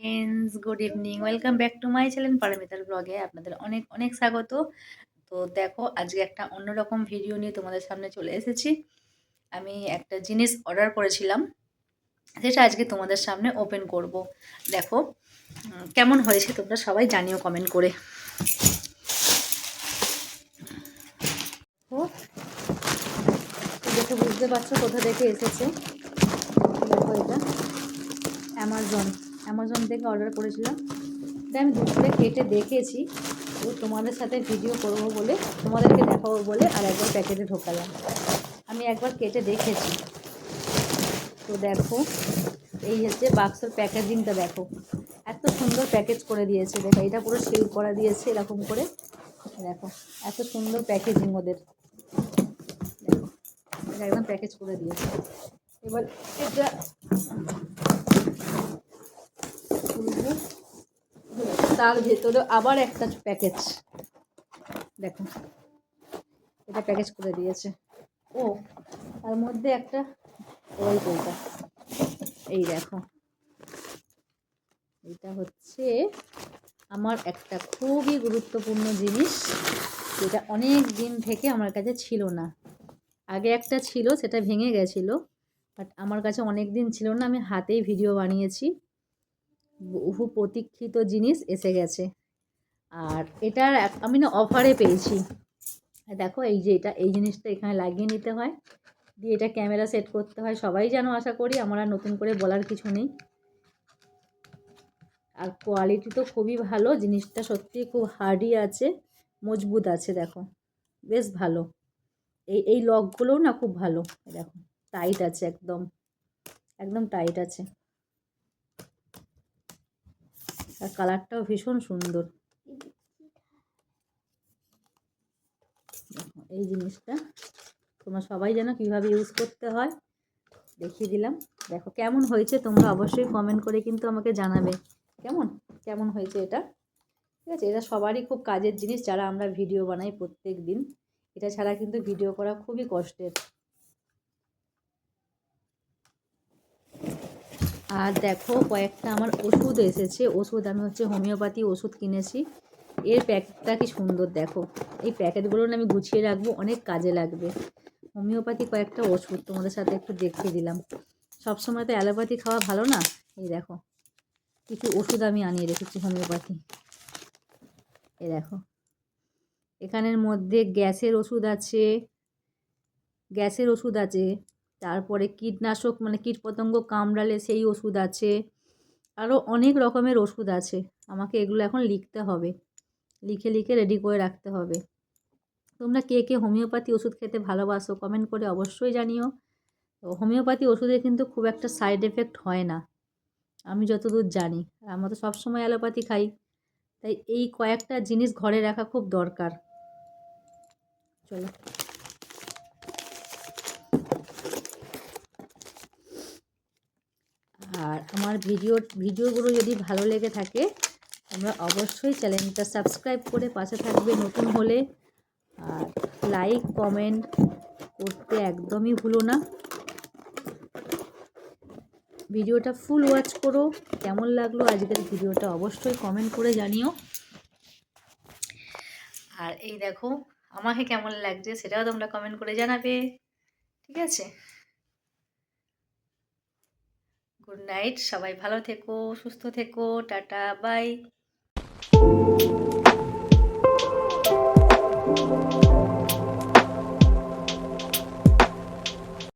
Friends good evening welcome back to my channel পারমিতার ব্লগে আপনাদের অনেক অনেক স্বাগত। তো দেখো, আজকে একটা অন্যরকম ভিডিও নিয়ে তোমাদের সামনে চলে এসেছি। আমি একটা জিনিস অর্ডার করেছিলাম, সেটা আজকে তোমাদের সামনে ওপেন করব। দেখো কেমন হয়েছে তোমরা সবাই জানিও কমেন্ট করে। দেখে বুঝতে পারছ কোথা থেকে এসেছে? দেখো এটা অ্যামাজন অ্যামাজন থেকে অর্ডার করেছিলাম। এটা আমি দুপুরে কেটে দেখেছি। তো তোমাদের সাথে ভিডিও করব বলে, তোমাদেরকে দেখাবো বলে আর একবার প্যাকেটে ঢোকালাম। আমি একবার কেটে দেখেছি। তো দেখো, এই হচ্ছে বাক্সের প্যাকেজিংটা দেখো। এত সুন্দর প্যাকেজ করে দিয়েছে। দেখো, এটা পুরো সিল করা দিয়েছে এরকম করে। দেখো, এত সুন্দর প্যাকেজিং ওদের। দেখো, এটা একদম প্যাকেজ করে দিয়েছে। এবার এটা তার ভেতরে আবার একটা প্যাকেজ দেখো, এটা প্যাকেজ করে দিয়েছে। ও, তার মধ্যে একটা ওই বইটা এই দেখো, এটা হচ্ছে আমার একটা খুবই গুরুত্বপূর্ণ জিনিস, যেটা অনেক দিন থেকে আমার কাছে ছিল না। আগে একটা ছিল, সেটা ভেঙে গেছিল বাট আমার কাছে অনেক দিন ছিল না, আমি হাতেই ভিডিও বানিয়েছি। বহু প্রতীক্ষিত জিনিস এসে গেছে। আর এটার আমি না অফারে পেয়েছি। দেখো, এই যে এটা, এই জিনিসটা এখানে লাগিয়ে নিতে হয়। দিয়ে এটা ক্যামেরা সেট করতে হয়। সবাই যেন আশা করি আমার আর নতুন করে বলার কিছু নেই। আর কোয়ালিটি তো খুবই ভালো। জিনিসটা সত্যিই খুব হার্ডি আছে, মজবুত আছে, দেখো। বেশ ভালো। এই এই লকগুলোও না খুব ভালো। দেখো টাইট আছে একদম। একদম টাইট আছে। আর কালারটাও ভীষণ সুন্দর। এই জিনিসটা তোমরা সবাই জানো কীভাবে ইউজ করতে হয়, দেখিয়ে দিলাম। দেখো, কেমন হয়েছে তোমরা অবশ্যই কমেন্ট করে কিন্তু আমাকে জানাবে। কেমন? কেমন হয়েছে এটা? ঠিক আছে, এটা সবারই খুব কাজের জিনিস, যারা আমরা ভিডিও বানাই প্রত্যেক দিন এটা ছাড়া কিন্তু ভিডিও করা খুবই কষ্টের। আর দেখো কয়েকটা আমার ওষুধ এসেছে। ওষুধ আমি হচ্ছে হোমিওপ্যাথি ওষুধ কিনেছি। এর প্যাকেটটা কি সুন্দর দেখো। এই প্যাকেটগুলো আমি গুছিয়ে রাখব, অনেক কাজে লাগবে। হোমিওপ্যাথি কয়েকটা ওষুধ তোমাদের সাথে একটু দেখিয়ে দিলাম। সবসময় তো অ্যালোপ্যাথি খাওয়া ভালো না? এই দেখো, কিছু ওষুধ আমি আনিয়ে রেখেছি হোমিওপ্যাথি। এ দেখো, এখানের মধ্যে গ্যাসের ওষুধ আছে, গ্যাসের ওষুধ আছে। তারপরে কীটনাশক মানে কীটপতঙ্গ কামড়ালে সেই ওষুধ আছে। আরও অনেক রকমের ওষুধ আছে। আমাকে এগুলো এখন লিখতে হবে। লিখে লিখে রেডি করে রাখতে হবে। তোমরা কে কে হোমিওপ্যাথি ওষুধ খেতে ভালোবাসো কমেন্ট করে অবশ্যই জানিও। তো হোমিওপ্যাথি ওষুধে কিন্তু খুব একটা সাইড এফেক্ট হয় না। আমি যতদূর জানি। আর আমরা তো সবসময় অ্যালোপ্যাথি খাই। তাই এই কয়েকটা জিনিস ঘরে রাখা খুব দরকার। চলো আর আমার ভিডিও, ভিডিওগুলো যদি ভালো লেগে থাকে, তোমরা অবশ্যই চ্যানেলটা সাবস্ক্রাইব করে পাশে থাকবে নতুন হলে। আর লাইক, কমেন্ট করতে একদমই ভুলো না। ভিডিওটা ফুল ওয়াচ করো। কেমন লাগল আজকের ভিডিওটা অবশ্যই কমেন্ট করে জানিও। আর এই দেখো, আমাকে কেমন লাগছে সেটাও তোমরা কমেন্ট করে জানাবে। ঠিক আছে? গুড নাইট সবাই ভালো থেকো সুস্থ থেকো টাটা বাই।